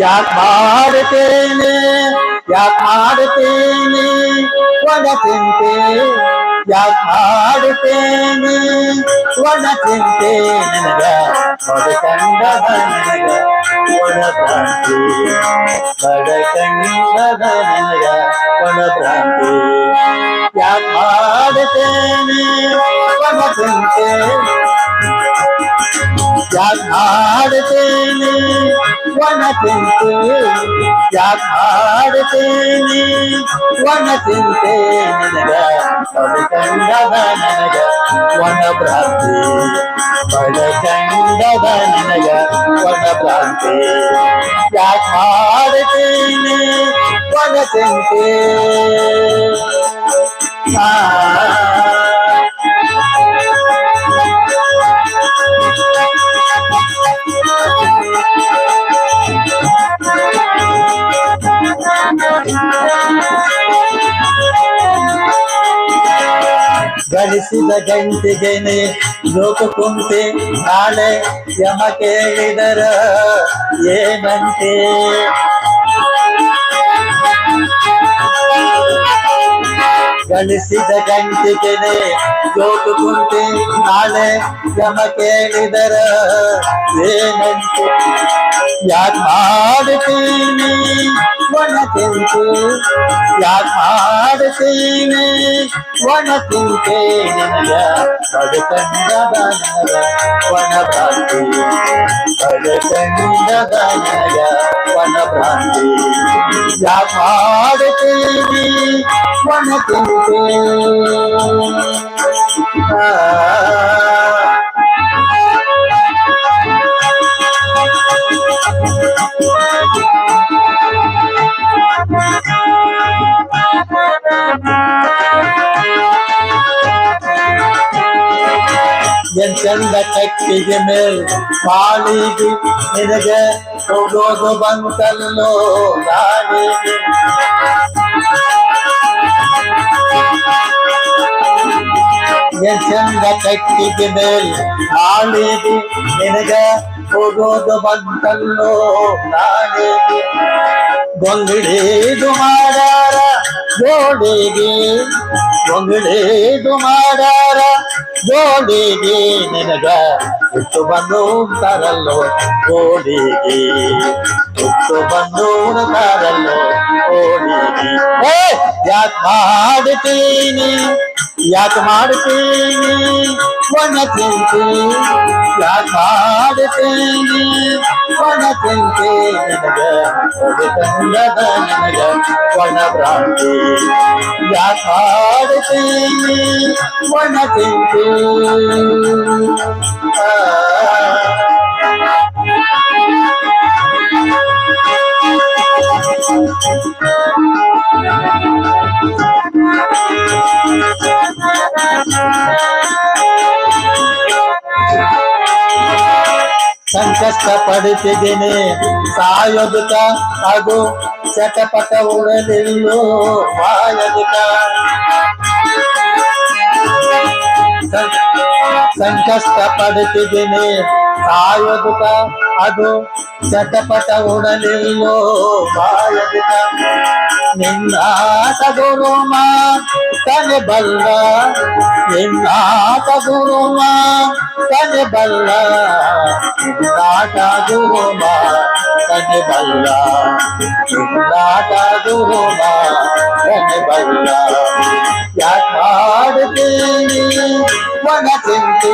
ಯಾಕ್ ಮಾಡ್ತೇನೆ ಯಾಕ್ ಮಾಡ್ತೇನೆ ಒಣ ಚಿಂತೆ ಯಾಕ್ ಮಾಡ್ತೇನೆ ಒಣ ಚಿಂತೆ ನನಗ ಬಡಕಂಡದ ನನಗ ಒಣ ಭ್ರಾಂತಿ ಬಡಕಂಡದ ನನಗ ಒಣ ಭ್ರಾಂತಿ ಹಾಡ್ತೇನೆ ವನ ಚಿಂತೆ ಯಾಕ್ ಹಾಡ್ತೇನೆ ವನ ಚಿಂತೆ ನನಗ ಬಡಕಂಡದ ನನಗ ವನ ಭ್ರಾಂತಿ ಬಡಕಂಡದ ನನಗ ವನ ಭ್ರಾಂತಿ ಯಾಕೆ ಆ ಗಳಿಸಿದ ಗಂಟೆಗೆನೆ ಲೋಕ ಕುಂತೆ ನಾಳೆ ಯಮ ಕೇಳಿದರ ಏನಂತೆ ಗಳಿಸಿದ ಗಂಟೆಗೆನೆ ಲೋಕ ಕುಂತೆ ನಾಳೆ ಯಮ ಕೇಳಿದರ ಏನಂತೆ ಯಾಕ್ ಮಾಡ್ತೀನಿ ಒಣ ಚಿಂತೆ ಯಾಕ್ ಮಾಡ್ತೀನಿ ಒಣ ಚಿಂತೆ ನನಗ ಬಡಕಂಡದ ನನಗ ಒಣ ಭ್ರಾಂತಿ ಬಡಕಂಡದ ನನಗ ಒಣ ಭ್ರಾಂತಿ ಯಾಕ್ ಒಣ ಚಂದ ಕಟ್ಟಿಗೆ ಮೇಲ್ ಮಾಳಿಗೆ ನಿನಗೆ ಹೋಗೋದು ಬಂತಲ್ಲೋ ಗಾಳಿಗೆ ಎನ್ ಚಂದ ಕಟ್ಟಿಗೆ ಮೇಲ್ ಮಾಳಿಗೆ ನಿನಗೆ ಹೋಗೋದು ಬಂತಲ್ಲೋ ಗಾಳಿಗೆ ಗೊಂಗಡೇದು ಮಾಡಾರ ಜೋಡಿಗೆ ಗೊಂಗಡೇದು ಮಾಡಾರ ಜೋಡಿಗೆ ನಿನಗ ಹುಟ್ಟು ಬಂದು ತರಲ್ಲೋ ಓಡಿಗೆ ಹುಟ್ಟು ಬಂದು ತರಲ್ಲೋ ಏ ಯಾಕ್ ಮಾಡ್ತೀನಿ ಯಾಕೆ ಮಾಡ್ತೀನಿ வனத்தெங்கே காடு தேங்கே வனத்தெங்கே வனபிராந்தி யா காடு தேங்கே வனத்தெங்கே ಸಂಕಷ್ಟ ಪಡುತ್ತಿದ್ದೇನೆ ಸಾಯೋದುಕ ಅದು ಚಟಪಟ ಉಳಲಿಲ್ಲೋ ಮಾಯದುಕ ಸಂಕಷ್ಟ ಪಡುತ್ತಿದ್ದೇನೆ ಸಾಯೋದುಕ ಅದು ಚಟಪಟ ಉಡಲಿಲ್ಲೋ ಮಾಯದುಕ ನಿನ್ನ ಗುರುಮ ತನೆ ಬಲ್ಲ నిన్నాట గురుమా కని బల్ల నిన్నాట గురుమా కని బల్ల నిన్నాట గురుమా కని బల్ల యాకాడుతీ వనచింతి